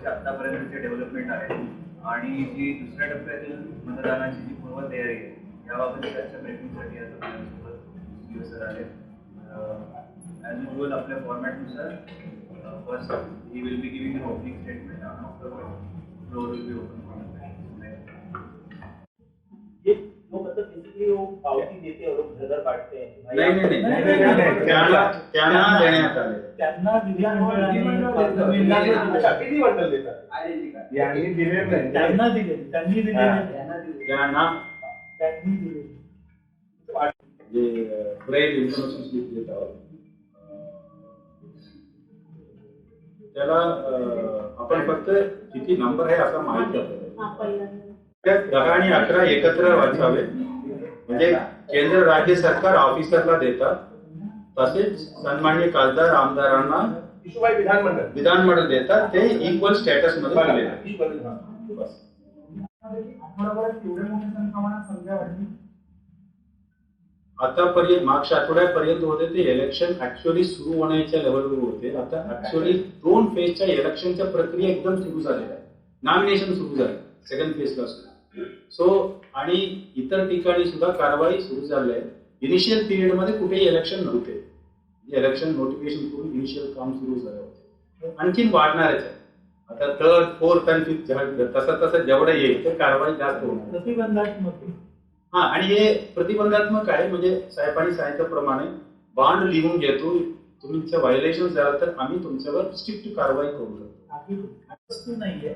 वर्ष आतापर्यंतचे डेव्हलपमेंट आहे आणि जी दुसऱ्या टप्प्यातील मतदानाची जी पूर्वतयारी आहे याबाबत चर्चा ब्रेकिंगसाठी आज आपल्यासोबत दिवस सर आहेत ॲज युजल आपल्या फॉर्मॅटनुसार first he will be giving opening statement नाही नाही आप- नाही नाही त्यांना त्यांना देण्यात आले. त्यांना विधिमंडळाने अच्छा, विधिमंडळ देतात. यांनी दिले नाही. त्यांना दिले त्यांनी दिले हा. नाही. त्यांना त्यांनी दिले जे ब्रेल इन्फॉर्मेशन स्लिप देत आहोत अं, त्याला आपण फक्त किती नंबर आहे असा माहीत दहा आणि अकरा एकत्र वाचावे म्हणजे केंद्र राज्य सरकार ऑफिसरला देतात तसेच सन्मान्य खासदार आमदारांना विधानमंडळ. विधानमंडळ देतात. ते इक्वल स्टेटसमध्ये विधान. बस. आतापर्यंत मागच्या आठवड्यापर्यंत होते ते इलेक्शन ऍक्च्युअली सुरू होण्याच्या लेवलवर होते. आता ऍक्च्युअली दोन फेजच्या इलेक्शनच्या प्रक्रिया एकदम सुरू झालेल्या आहे नॉमिनेशन सुरू झाले. सेकंड फेजला सुद्धा सो आणि इतर ठिकाणी सुद्धा कारवाई सुरू झाली आहे. इनिशियल पिरियडमध्ये कुठेही इलेक्शन नव्हते. इलेक्शन नोटिफिकेशन करून इनिशियल काम सुरू झालं होते. आणखीन वाढणारच आहे. आता थर्ड फोर्थ आणि फिफ्थ तसं तसं जेवढं येईल ते कारवाई जास्त होणार. प्रतिबंधात्मक. हा आणि हे प्रतिबंधात्मक आहे. म्हणजे साहेबांनी सांगितल्याप्रमाणे बांड लिहून घेतो. तुमचं व्हायलेशन झालं तर आम्ही तुमच्यावर स्ट्रिक्ट कारवाई करू शकतो. वस्तू नाहीये.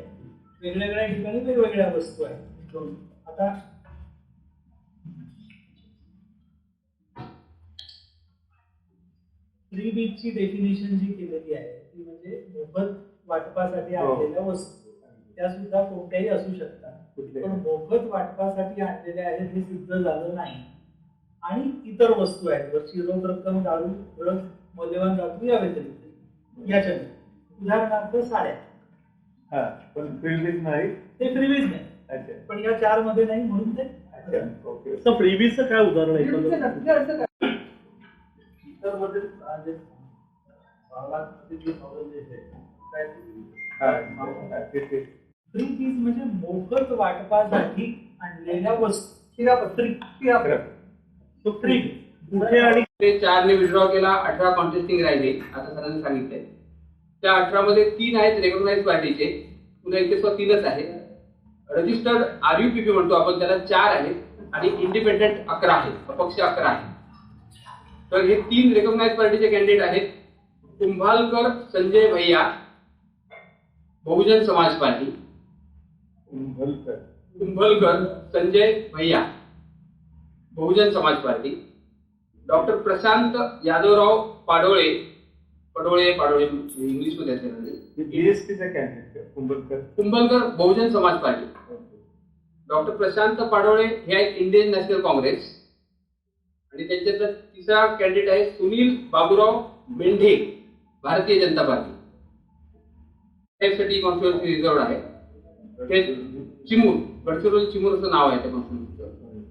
वेगवेगळ्या ठिकाणी वेगवेगळ्या वस्तू आहेत. दोन. आता फ्री बीजची डेफिनेशन जी केलेली आहे ती म्हणजे मोफत वाटपासाठी हो. आणलेल्या वस्तू. त्या सुद्धा कोणत्याही असू शकतात? पण मोफत वाटपासाठी आणलेल्या आहेत हे सिद्ध झालं नाही. आणि इतर वस्तू आहेत. वर शिरोध रक्कम दारू ओळख मौल्यवान धातू या व्यतिरिक्त याच्या उदाहरणार्थ साड्या. हा पण फ्रीलीज नाही. ते फ्रीबीज नाही. अच्छा पण या चारमध्ये नाही म्हणून ते अच्छा ओके तर फ्रीबीजचं काय उदाहरण आहे? इतरमध्ये जे भागात जे नॉलेज आहे काय ते ते फ्री बीज म्हणजे मोफत वाटपासाठी आणलेल्या वस्तू. शिरापत्री फ्री कुठे आणि ते चारने विड्रॉ केला अठरा कॉन्टेस्टिंग राहिले आता सरांनी सांगितलंय. त्या अठरा मध्ये तीन आहेत रेकॉग्नाइज पार्टीचे पुन्हा इथे सुद्धा तीनच आहेत registered R U P P म्हणतो आपण त्याला चार आहेत आणि इंडिपेंडेंट अकरा आहेत अपक्ष अकरा आहेत तर हे तीन रेकॉग्नाइज पार्टीचे कॅन्डिडेट आहेत. कुंभालकर संजय भैया बहुजन समाज पार्टी. कुंभलकर. कुंभलकर संजय भैया बहुजन समाज पार्टी. डॉक्टर प्रशांत यादवराव पाडोळे पडोळे पाडोळे इंग्लिशमध्ये असेल बीएसपीचा candidate Kumbhalkar. Kumbhalkar Bahujan Samaj Party. Doctor Prashant Padole हे आहेत इंडियन नॅशनल काँग्रेस. आणि त्यांच्यातला तिसरा कॅन्डिडेट आहे सुनील बाबूराव मेंढे भारतीय जनता पार्टी. त्यासाठी कॉन्स्टिट्युन्सी रिझर्व आहे. ते चिमूर गडचिरोली चिमूर असं नाव आहे त्या कॉन्स्टिट्युन्सीचं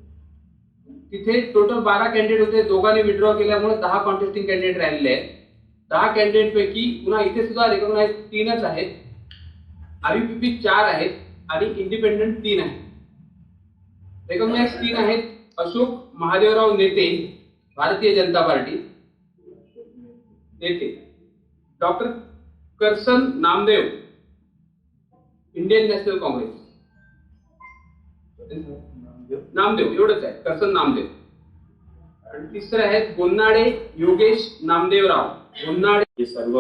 तिथे टोटल बारा कॅन्डिडेट होते. दोघांनी विड्रॉ केल्यामुळे दहा कॉन्टेस्टिंग कॅन्डिडेट राहिलेले आहेत. दहा कॅन्डिडेट पैकी पुन्हा इथे सुद्धा रेकॉग्नाइज तीनच आहेत. आरयूपीपी चार आहेत आणि इंडिपेंडंट तीन आहेत. रेकॉग्नाइज तीन आहेत अशोक महादेवराव नेते भारतीय जनता पार्टी नेते. Doctor Karsan Namdev Indian national Congress. Namdev एवढंच आहे करसन नामदेव. आणि तिसरं आहेत गोन्नाडे योगेश नामदेवराव. उन्हाळी हे सर्व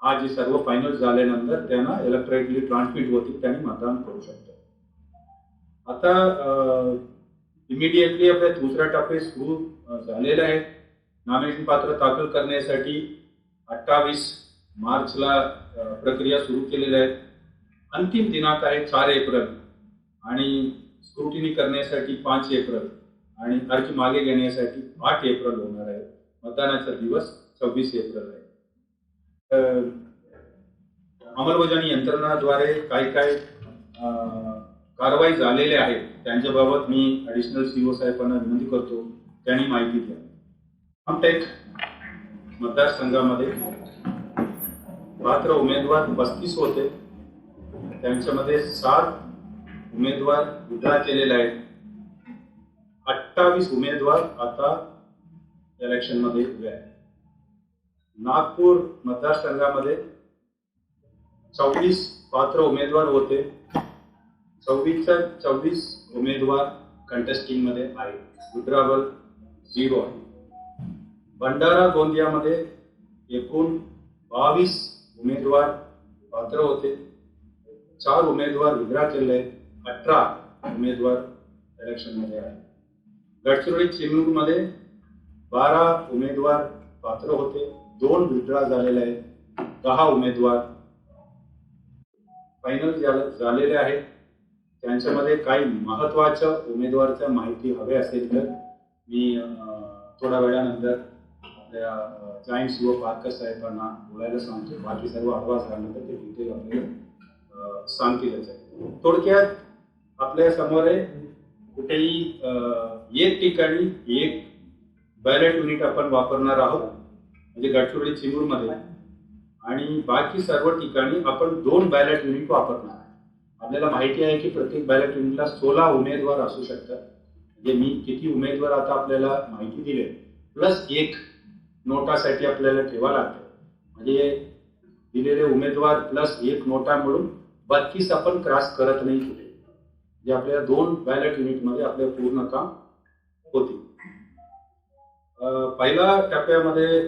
हा आज सर्व फायनल झाल्यानंतर त्यांना इलेक्ट्रॉनिकली ट्रान्समिट होतील त्यांनी मतदान करू शकतात आता इमिडिएटली आपल्या दुसऱ्या टप्पे सुरू झालेला आहे नॉमिनेशन पात्र दाखल करण्यासाठी अठ्ठावीस मार्चला प्रक्रिया सुरू केलेल्या आहेत. अंतिम दिनांक आहे चार एप्रिल आणि स्क्रुटिनी करण्यासाठी पाच एप्रिल आणि अर्ज मागे घेण्यासाठी आठ एप्रिल होणार आहे. मतदानाचा दिवस सव्वीस एप्रिल आहे. अंमलबजावणी यंत्रणाद्वारे काय काय कारवाई झालेल्या आहेत त्यांच्याबाबत मी ॲडिशनल सीओ साहेबांना विनंती करतो. त्यांनी माहिती द्या. आमटेक मतदारसंघामध्ये पात्र उमेदवार पस्तीस होते. त्यांच्यामध्ये सात उमेदवार विधान केलेले आहेत. अठ्ठावीस उमेदवार आता इलेक्शनमध्ये उभे आहेत. नागपूर मतदारसंघामध्ये चौवीस पात्र उमेदवार होते. चोवीसच्या चोवीस उमेदवार कंटेस्टिंगमध्ये आहेत विड्रावल झिरो आहे. भंडारा गोंदियामध्ये एकूण बावीस उमेदवार पात्र होते. चार उमेदवार विड्रा केले अठरा उमेदवार इलेक्शनमध्ये आहेत. गडचिरोली चिमूरमध्ये बारा उमेदवार पात्र होते. दोन विड्रा झालेले आहेत. दहा उमेदवार फायनल झालेले आहेत. त्यांच्यामध्ये काही महत्त्वाच्या उमेदवारच्या माहिती हवे असेल तर मी थोड्या वेळानंतर आपल्या जॉईंट सीओ पारकर साहेबांना बोलायला सांगतो. बाकी सर्व अहवाल झाल्यानंतर ते डिटेल आपल्याला सांगतीलच आहे थोडक्यात आपल्यासमोर आहे. कुठेही एक ठिकाणी एक बॅलेट युनिट आपण वापरणार आहोत म्हणजे गडचिरोली चिमूरमध्ये आणि बाकी सर्व ठिकाणी आपण दोन बॅलेट युनिट वापरणार आहे. आपल्याला माहिती आहे की प्रत्येक बॅलेट युनिटला सोळा उमेदवार असू शकतात. म्हणजे मी किती उमेदवार आता आपल्याला माहिती दिले. प्लस एक नोटासाठी आपल्याला ठेवा लागतं. म्हणजे दिलेले उमेदवार प्लस एक नोटा मिळून बत्तीस आपण क्रॉस करत नाही कुठे. जे आपल्याला दोन बॅलेट युनिटमध्ये आपले पूर्ण काम होते. पहिल्या टप्प्यामध्ये